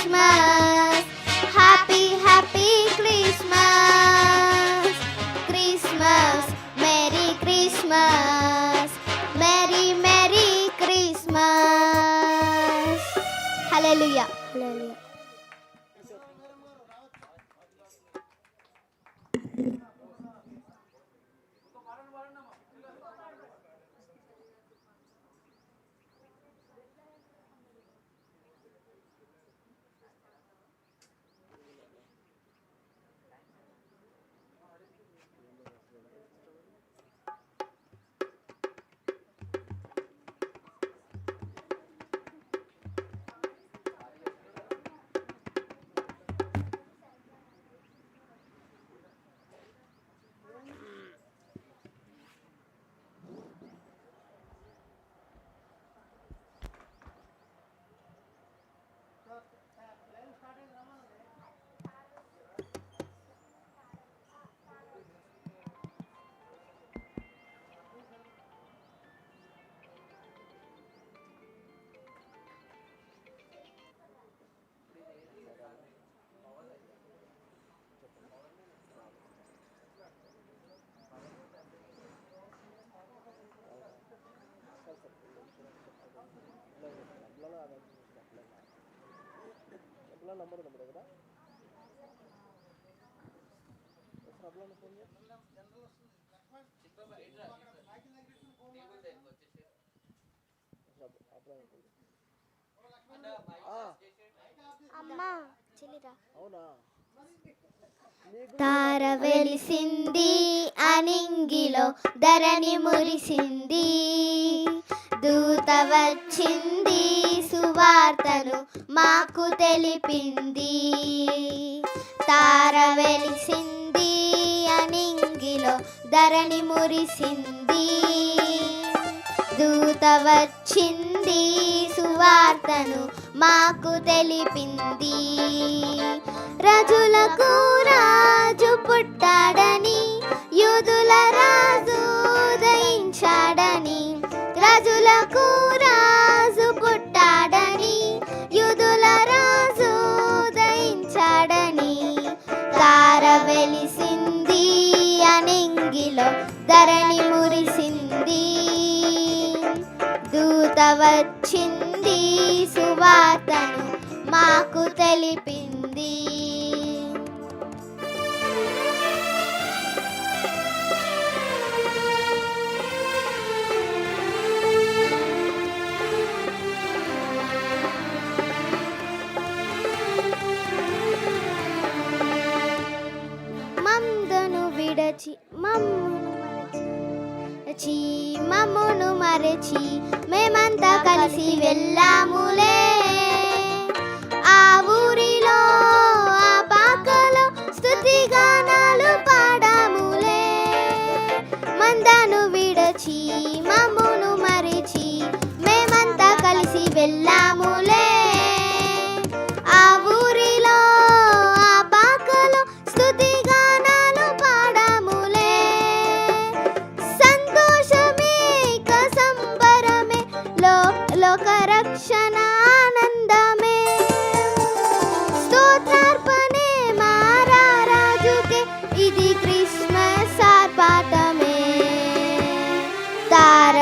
Christmas. అమ్మా చెల్లిరా. తార వెలిసింది అనింగిలో ధరణి మురిసింది. దూత వచ్చింది సువార్తను మాకు తెలిపింది. తార వెలిసింది అనింగిలో ధరణి మురిసింది. దూత వచ్చింది సువార్తను మాకు తెలిపింది. రజులకు రాజు పుట్టాడని యూదుల వెలిసింది అనింగిలో ధరణి మురిసింది. దూత వచ్చింది సువార్తను మాకు తెలిపింది. మరచి మమ్మును మరచి మేమంతా కలిసి వెళ్ళాములే. ఆ ఊరిలో ఆ పాకలో స్థుతి గానాలు పాడాములే. మందను విడచి మమ్మును మరచి మేమంతా కలిసి వెళ్ళాములే. రక్షణ స్తోత్రార్పణే మారా రాజుకే ఇది క్రిస్మస్ ఆర్పాటమే తార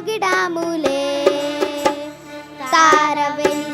పొగిడాములే తారవెలి